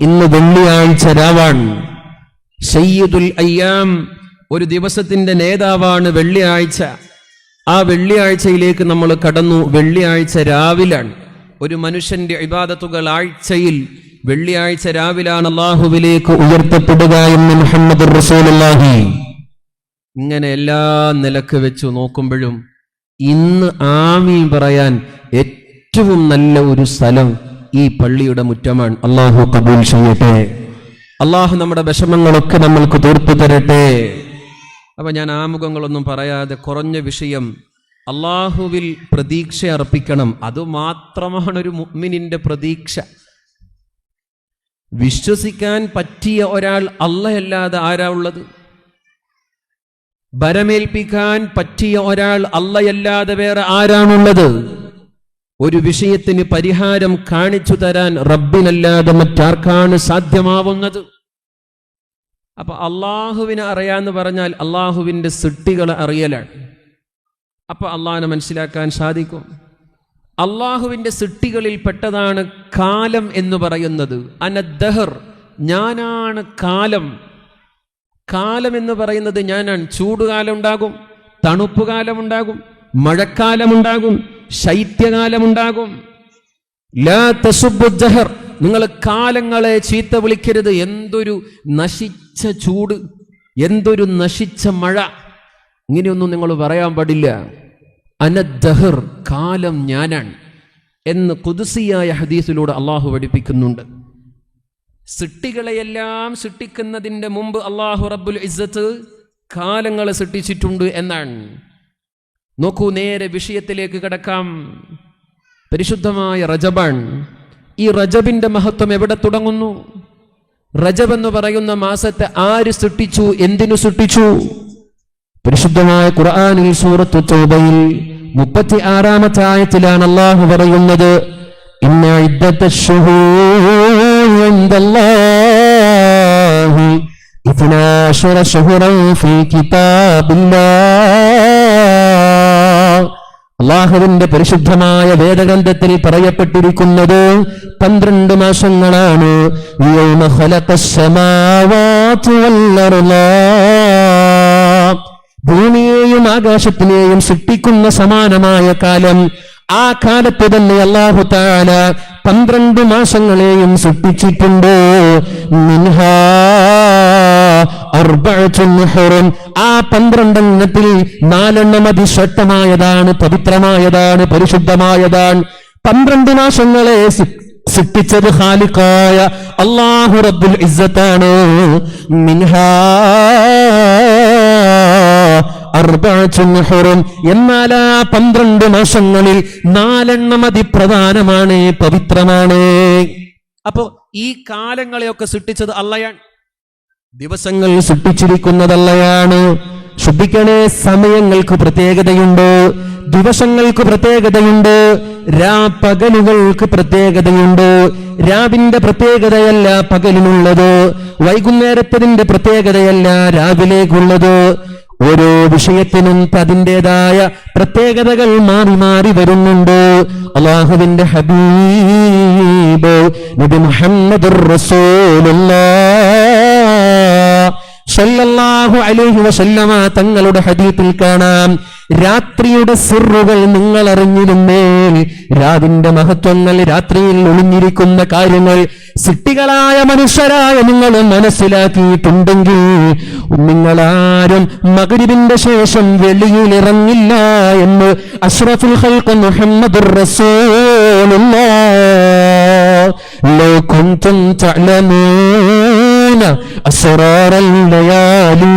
ഇന്ന് വെള്ളിയാഴ്ച രാവാണ് സയ്യിദുൽ അയ്യാം ഒരു ദിവസത്തിന്റെ നേതാവാണ് വെള്ളിയാഴ്ച. ആ വെള്ളിയാഴ്ചയിലേക്ക് നമ്മൾ കടന്നു. വെള്ളിയാഴ്ച രാവിലാണ്. ഒരു മനുഷ്യന്റെ ഇബാദത്തുകൾ ആഴ്ചയിൽ വെള്ളിയാഴ്ച രാവിലാണ് അള്ളാഹുവിലേക്ക് ഉയർത്തപ്പെടുക എന്ന് മുഹമ്മദ് റസൂലുള്ളാഹി. ഇങ്ങനെ എല്ലാ നിലയ്ക്ക് വെച്ച് നോക്കുമ്പോഴും ഇന്ന് ആമീൻ പറയാൻ ഏറ്റവും നല്ല ഒരു സ്ഥലം ഈ പള്ളിയുടെ മുറ്റമാണ്. അള്ളാഹു കബൂൽ ചെയ്യട്ടെ. അള്ളാഹു നമ്മുടെ വിഷമങ്ങളൊക്കെ നമ്മൾക്ക് തീർത്തു തരട്ടെ. അപ്പൊ ഞാൻ ആമുഖങ്ങളൊന്നും പറയാതെ കുറഞ്ഞ വിഷയം അള്ളാഹുവിൽ പ്രതീക്ഷ അർപ്പിക്കണം. അതുമാത്രമാണ് ഒരു മുഅ്മിനിന്റെ പ്രതീക്ഷ. വിശ്വസിക്കാൻ പറ്റിയ ഒരാൾ അല്ലയല്ലാതെ ആരാ ഉള്ളത്? ബരമേൽപ്പിക്കാൻ പറ്റിയ ഒരാൾ അല്ലയല്ലാതെ വേറെ ആരാണുള്ളത്? ഒരു വിഷയത്തിന് പരിഹാരം കാണിച്ചു തരാൻ റബ്ബിനല്ലാതെ മറ്റാർക്കാണ് സാധ്യമാവുന്നത്? അപ്പൊ അള്ളാഹുവിനെ അറിയാന്ന് പറഞ്ഞാൽ അള്ളാഹുവിന്റെ സൃഷ്ടികളെ അറിയലാണ്. അപ്പൊ അള്ളാഹിനെ മനസ്സിലാക്കാൻ സാധിക്കും. അള്ളാഹുവിന്റെ സൃഷ്ടികളിൽ പെട്ടതാണ് കാലം എന്ന് പറയുന്നത്. അനദ്ദഹർ ഞാനാണ് കാലം. കാലം എന്ന് പറയുന്നത് ഞാനാണ്. ചൂടുകാലം ഉണ്ടാകും തണുപ്പുകാലം ഉണ്ടാകും ദഹർ നിങ്ങൾ കാലങ്ങളെ ചീത്ത വിളിക്കരുത്. എന്തൊരു നശിച്ച ചൂട് എന്തൊരു നശിച്ച മഴ. ഇങ്ങനെയൊന്നും നിങ്ങൾ പറയാൻ പാടില്ല. അനദ്ദഹർ കാലം ഞാനാണ് എന്ന് കുതിസിയായ ഹദീസിലൂടെ അള്ളാഹു പഠിപ്പിക്കുന്നുണ്ട്. സൃഷ്ടികളെയെല്ലാം സൃഷ്ടിക്കുന്നതിന്റെ മുമ്പ് അള്ളാഹു റബ്ബുൽ ഇസ്സത്ത് കാലങ്ങളെ സൃഷ്ടിച്ചിട്ടുണ്ട് എന്നാണ്. നോക്കൂ നേരെ വിഷയത്തിലേക്ക് കിടക്കാം. പരിശുദ്ധമായ റജബൺ ഈ റജബിന്റെ മഹത്വം എവിടെ തുടങ്ങുന്നു? റജബ് എന്ന് പറയുന്ന മാസത്തെ ആര് സൃഷ്ടിച്ചു? എന്തിനു സൃഷ്ടിച്ചു? പരിശുദ്ധമായ ഖുർആനിൽ സൂറത്തു തൗബയിൽ മുപ്പത്തി ആറാമത്തെ ആയത്തിലാണ് അള്ളാഹു പറയുന്നത് ഇന്ന അള്ളാഹുവിന്റെ പരിശുദ്ധമായ വേദഗ്രന്ഥത്തിൽ പറയപ്പെട്ടിരിക്കുന്നത് പന്ത്രണ്ട് മാസങ്ങളാണ്. ഭൂമിയെയും ആകാശത്തിനെയും സൃഷ്ടിക്കുന്ന സമാനമായ കാലം ആ കാലത്ത് തന്നെ അള്ളാഹു താല പന്ത്രണ്ട് മാസങ്ങളെയും സൃഷ്ടിച്ചിട്ടുണ്ട്. ആ പന്ത്രണ്ടെണ്ണത്തിൽ നാലെണ്ണം അതിശ്വട്ടമായതാണ് പവിത്രമായതാണ് പരിശുദ്ധമായതാണ്. പന്ത്രണ്ട് മാസങ്ങളെ സൃഷ്ടിച്ചത് ഹാലിക്കായ അള്ളാഹു റബ്ബുൽ ഇസ്സത്താണ്. മിൻഹാ അർബഅത്തുൻ ഹുറും. എന്നാൽ ആ പന്ത്രണ്ട് മാസങ്ങളിൽ നാലെണ്ണം അതിപ്രധാനമാണ് പവിത്രമാണ്. അപ്പോ ഈ കാലങ്ങളെയൊക്കെ സൃഷ്ടിച്ചത് അള്ളയാണ്. ദിവസങ്ങൾ സൃഷ്ടിച്ചിരിക്കുന്നതല്ലയാണ് ശ്രദ്ധിക്കണേ സമയങ്ങൾക്ക് പ്രത്യേകതയുണ്ട്. ദിവസങ്ങൾക്ക് പ്രത്യേകതയുണ്ട്. രാ പകലുകൾക്ക് പ്രത്യേകതയുണ്ട്. രാവിന്റെ പ്രത്യേകതയല്ല പകലിനുള്ളത്. വൈകുന്നേരത്തതിന്റെ പ്രത്യേകതയല്ല രാവിലേക്കുള്ളത്. ഓരോ വിഷയത്തിനും അതിന്റെതായ പ്രത്യേകതകൾ മാറി മാറി വരുന്നുണ്ട്. അള്ളാഹുവിന്റെ ഹബീബ് നബി മുഹമ്മദ് സല്ലല്ലാഹു അലൈഹി വസല്ലമ തങ്ങളുടെ ഹദീത്തിൽ കാണാം. രാത്രിയുടെ സിറുകൾ നിങ്ങൾ അറിഞ്ഞിരുന്നേൽ രാവിന്റെ മഹത്വങ്ങൾ രാത്രിയിൽ ഒളിഞ്ഞിരിക്കുന്ന കാര്യങ്ങൾ സിട്ടികളായ മനുഷ്യരായ നിങ്ങൾ മനസ്സിലാക്കിയിട്ടുണ്ടെങ്കിൽ നിങ്ങളാരും മകരിവിന്റെ ശേഷം വെളിയിലിറങ്ങില്ല എന്ന് അഷ്റഫുൽ ഖൽഖ് മുഹമ്മദുർ റസൂലുള്ള. ലോ തും തഅലമൂന ലയാലി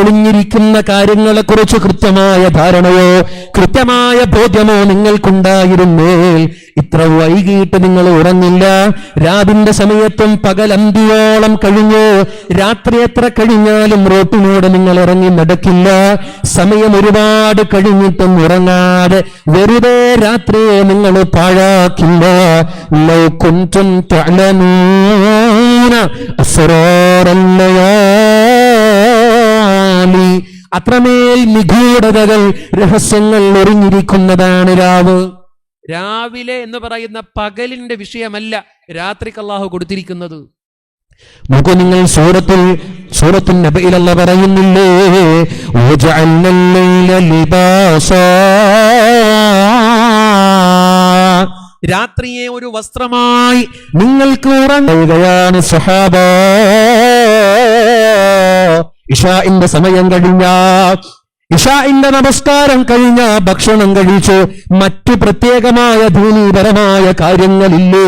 ഒളിഞ്ഞിരിക്കുന്ന കാര്യങ്ങളെ കുറിച്ച് കൃത്യമായ ധാരണയോ കൃത്യമായ ബോധ്യമോ നിങ്ങൾക്കുണ്ടായിരുന്നേൽ ഇത്ര വൈകിട്ട് നിങ്ങൾ ഉറങ്ങില്ല. രാവിന്റെ സമയത്തും പകലന്തിയോളം കഴിഞ്ഞു. രാത്രി എത്ര കഴിഞ്ഞാലും റോട്ടിനോട് നിങ്ങൾ ഇറങ്ങി നടക്കില്ല. സമയം ഒരുപാട് കഴിഞ്ഞിട്ടും ഉറങ്ങാതെ വെറുതെ രാത്രിയെ നിങ്ങൾ പാഴാക്കില്ല. ലൗ അസ്റാറൽ ലയാലി അത്രമേൽ നിഗൂഢതകൾ രഹസ്യങ്ങൾ ഒറിഞ്ഞിരിക്കുന്നതാണ് രാവ്. രാവിലെ എന്ന് പറയുന്ന പകലിന്റെ വിഷയമല്ല രാത്രിക്ക് അള്ളാഹു കൊടുത്തിരിക്കുന്നത്. നോക്കൂ നിങ്ങൾ സൂറത്തിൽ സൂറത്തിൽ നബയിലല്ല പറയുന്നില്ലേ? രാത്രിയെ ഒരു വസ്ത്രമായി നിങ്ങൾക്ക് ഉറങ്ങുകയാണ് സഹാബ ഇഷാഇന്റെ സമയം കഴിഞ്ഞ. ഇഷാഇന്റെ നമസ്കാരം കഴിഞ്ഞ ഭക്ഷണം കഴിച്ച് മറ്റു പ്രത്യേകമായ ധൂനീപരമായ കാര്യങ്ങളില്ലേ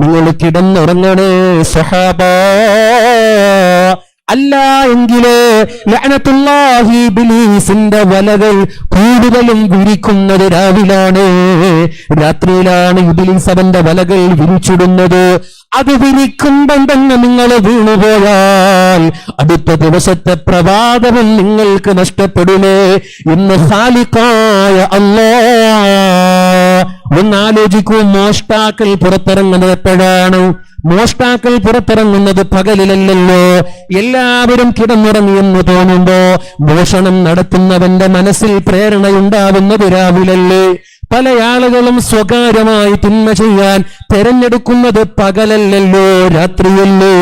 നിങ്ങൾ കിടന്നുറങ്ങണേ സഹാബ അല്ല എങ്കിൽ വലകൾ കൂടുതലും വിരിക്കുന്നത് രാവിലാണ്. രാത്രിയിലാണ് ഇബിലീസ് അവന്റെ വലകൾ വിരിച്ചിടുന്നത്. അത് വിരിക്കുമ്പം തന്നെ നിങ്ങൾ വീണുപോയാൽ അടുത്ത ദിവസത്തെ പ്രഭാതവും നിങ്ങൾക്ക് നഷ്ടപ്പെടുമേ എന്ന് സാലിക്കായ അല്ലാ ഒന്നാലോചിക്കൂ മോഷ്ടാക്കൾ പുറത്തിറങ്ങുന്നത് എപ്പോഴാണ് മോഷ്ടാക്കൾ പുറത്തിറങ്ങുന്നത് പകലിലല്ലല്ലോ. എല്ലാവരും കിടന്നുറങ്ങിയെന്ന് തോന്നുമ്പോ മോഷണം നടത്തുന്നവന്റെ മനസ്സിൽ പ്രേരണയുണ്ടാവുന്നത് രാവിലല്ലേ. പല ആളുകളും സ്വകാര്യമായി തിന്മ ചെയ്യാൻ തെരഞ്ഞെടുക്കുന്നത് പകലല്ലല്ലോ രാത്രിയല്ലേ.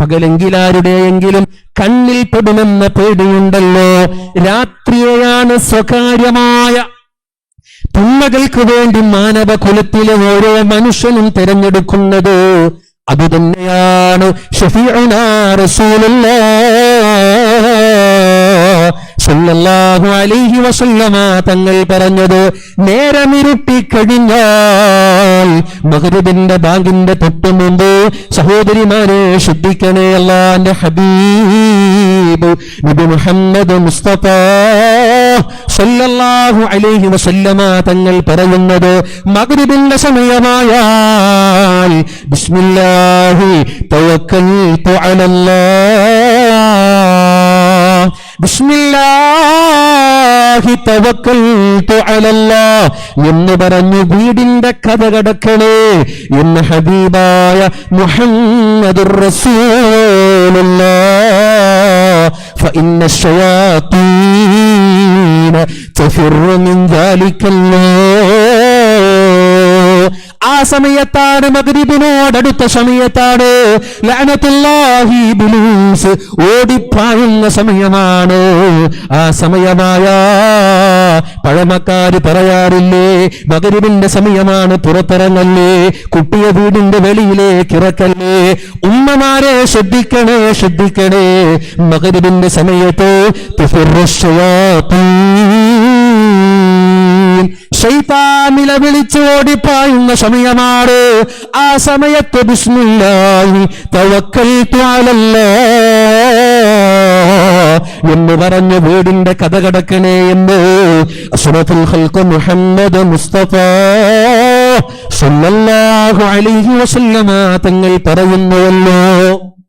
പകലെങ്കിലാരുടെയെങ്കിലും കണ്ണിൽ പെടുമെന്ന പേടിയുണ്ടല്ലോ. രാത്രിയെയാണ് സ്വകാര്യമായ തിന്മകൾക്ക് വേണ്ടി മാനവ കുലത്തിലെ ഓരോ മനുഷ്യനും തിരഞ്ഞെടുക്കുന്നത് അതുതന്നെയാണ് ഷഫീഅനാ റസൂലുള്ളാഹ്. സല്ലല്ലാഹു അലൈഹി വസല്ലമ തങ്ങൾ പറഞ്ഞത് നേരമിരുട്ടി കഴിഞ്ഞാൽ മഹ്രിബിന്റെ ബാങ്കിന്റെ തൊട്ടു മുമ്പ് സഹോദരിമാരെ ശുദ്ധിക്കണേ അല്ലാന്റെ ഹബീബ് നബി മുഹമ്മദ് മുസ്തഫ സല്ലല്ലാഹു അലൈഹി വസല്ലമ തങ്ങൾ പറയുന്നത് മഗ്രിബിന്റെ സമയമായാൽ ബിസ്മില്ലാഹി തവക്കൽതു അലല്ലാഹ് എന്ന് പറഞ്ഞു വീടിന്റെ കഥ കടക്കണേ എന്ന് ഹബീബായ മുഹമ്മദുർ റസൂലുള്ളാഹ് فإن الشياطين تفر من ذلك الله ആ സമയത്താണ് മകരിബിനോടടുത്ത സമയത്താണ് ഓടിപ്പായുന്ന സമയമാണ്. ആ സമയമായ പഴമക്കാര് പറയാറില്ലേ മകരിബിന്റെ സമയമാണ് പുറത്തിറങ്ങല്ലേ കുട്ടിയെ വീടിന്റെ വെളിയിലേക്ക് ഇറക്കല്ലേ ഉമ്മമാരെ ശ്രദ്ധിക്കണേ ശ്രദ്ധിക്കണേ. മകരിബിന്റെ സമയത്ത് തുഫിറു ശയാത്തീൻ. വിളിച്ചു ഓടിപ്പായുന്ന സമയമാണ് ആ സമയത്ത് ബിസ്മില്ലാഹി തവക്കൽ അലല്ലാഹ് എന്ന് പറഞ്ഞു വീടിന്റെ കഥ കടക്കണേ എന്ന് അസുറത്തുൽ ഖൽഖ് മുഹമ്മദ് മുസ്തഫ സല്ലല്ലാഹു അലൈഹി വസല്ലമ തങ്ങൾ പറയുന്നുവല്ലോ